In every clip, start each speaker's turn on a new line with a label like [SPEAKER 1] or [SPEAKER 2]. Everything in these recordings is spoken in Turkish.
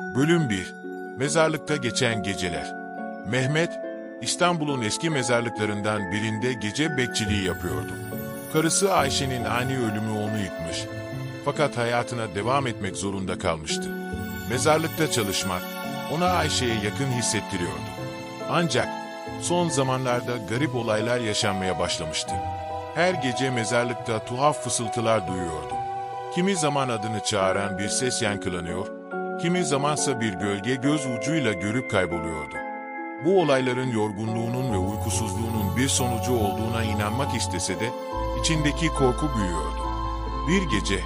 [SPEAKER 1] Bölüm 1 Mezarlıkta geçen geceler Mehmet, İstanbul'un eski mezarlıklarından birinde gece bekçiliği yapıyordu. Karısı Ayşe'nin ani ölümü onu yıkmış. Fakat hayatına devam etmek zorunda kalmıştı. Mezarlıkta çalışmak ona Ayşe'ye yakın hissettiriyordu. Ancak son zamanlarda garip olaylar yaşanmaya başlamıştı. Her gece mezarlıkta tuhaf fısıltılar duyuyordu. Kimi zaman adını çağıran bir ses yankılanıyor, kimi zamansa bir gölge göz ucuyla görüp kayboluyordu. Bu olayların yorgunluğunun ve uykusuzluğunun bir sonucu olduğuna inanmak istese de içindeki korku büyüyordu. Bir gece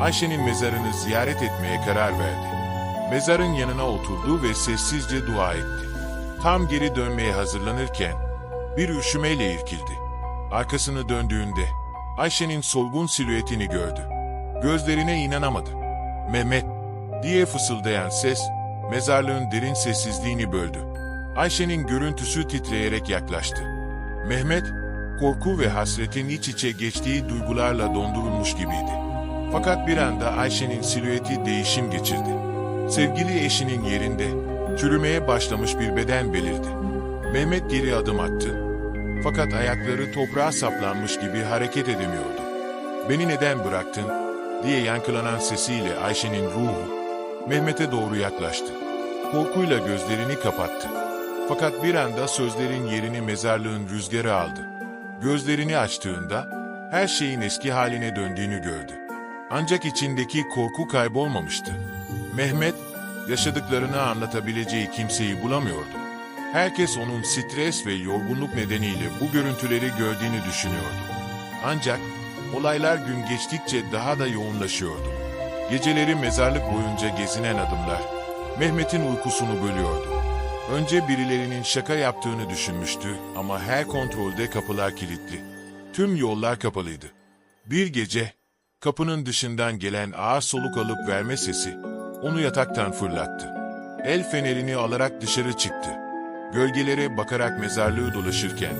[SPEAKER 1] Ayşe'nin mezarını ziyaret etmeye karar verdi. Mezarın yanına oturdu ve sessizce dua etti. Tam geri dönmeye hazırlanırken bir üşümeyle irkildi. Arkasını döndüğünde Ayşe'nin solgun silüetini gördü. Gözlerine inanamadı. Mehmet diye fısıldayan ses mezarlığın derin sessizliğini böldü. Ayşe'nin görüntüsü titreyerek yaklaştı. Mehmet, korku ve hasretin iç içe geçtiği duygularla dondurulmuş gibiydi. Fakat bir anda Ayşe'nin silüeti değişim geçirdi. Sevgili eşinin yerinde, çürümeye başlamış bir beden belirdi. Mehmet geri adım attı. Fakat ayakları toprağa saplanmış gibi hareket edemiyordu. Beni neden bıraktın? diye yankılanan sesiyle Ayşe'nin ruhu Mehmet'e doğru yaklaştı. Korkuyla gözlerini kapattı. Fakat bir anda sözlerin yerini mezarlığın rüzgarı aldı. Gözlerini açtığında her şeyin eski haline döndüğünü gördü. Ancak içindeki korku kaybolmamıştı. Mehmet, yaşadıklarını anlatabileceği kimseyi bulamıyordu. Herkes onun stres ve yorgunluk nedeniyle bu görüntüleri gördüğünü düşünüyordu. Ancak olaylar gün geçtikçe daha da yoğunlaşıyordu. Geceleri mezarlık boyunca gezinen adımlar, Mehmet'in uykusunu bölüyordu. Önce birilerinin şaka yaptığını düşünmüştü ama her kontrolde kapılar kilitli. Tüm yollar kapalıydı. Bir gece, kapının dışından gelen ağır soluk alıp verme sesi, onu yataktan fırlattı. El fenerini alarak dışarı çıktı. Gölgelere bakarak mezarlığı dolaşırken,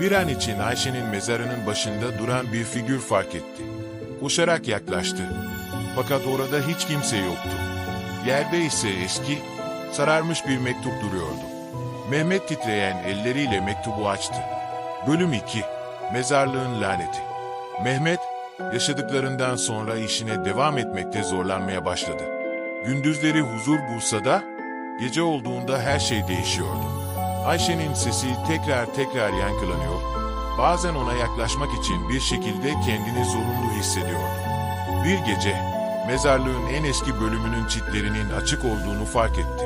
[SPEAKER 1] bir an için Ayşe'nin mezarının başında duran bir figür fark etti. Koşarak yaklaştı. Fakat orada hiç kimse yoktu. Yerde ise eski, sararmış bir mektup duruyordu. Mehmet titreyen elleriyle mektubu açtı. Bölüm 2 Mezarlığın laneti Mehmet, yaşadıklarından sonra işine devam etmekte zorlanmaya başladı. Gündüzleri huzur bulsa da, gece olduğunda her şey değişiyordu. Ayşe'nin sesi tekrar tekrar yankılanıyor, bazen ona yaklaşmak için bir şekilde kendini zorunlu hissediyordu. Bir gece, mezarlığın en eski bölümünün çitlerinin açık olduğunu fark etti.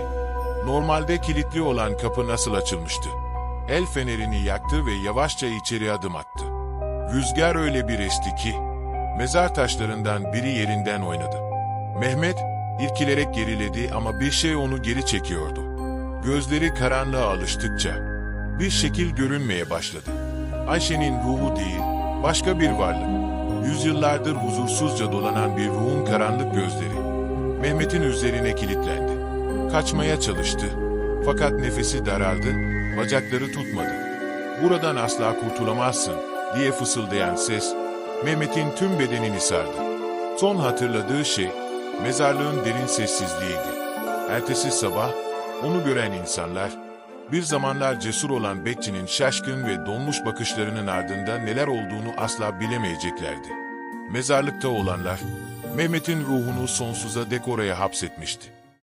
[SPEAKER 1] Normalde kilitli olan kapı nasıl açılmıştı? El fenerini yaktı ve yavaşça içeri adım attı. Rüzgar öyle bir esti ki, mezar taşlarından biri yerinden oynadı. Mehmet, irkilerek geriledi ama bir şey onu geri çekiyordu. Gözleri karanlığa alıştıkça, bir şekil görünmeye başladı. Ayşe'nin ruhu değil, başka bir varlık. Yüzyıllardır huzursuzca dolanan bir ruhun karanlık gözleri. Mehmet'in üzerine kilitlendi. Kaçmaya çalıştı. Fakat nefesi daraldı, bacakları tutmadı. Buradan asla kurtulamazsın diye fısıldayan ses, Mehmet'in tüm bedenini sardı. Son hatırladığı şey, mezarlığın derin sessizliğiydi. Ertesi sabah, onu gören insanlar, bir zamanlar cesur olan bekçinin şaşkın ve donmuş bakışlarının ardında neler olduğunu asla bilemeyeceklerdi. Mezarlıkta olanlar, Mehmet'in ruhunu sonsuza dek oraya hapsetmişti.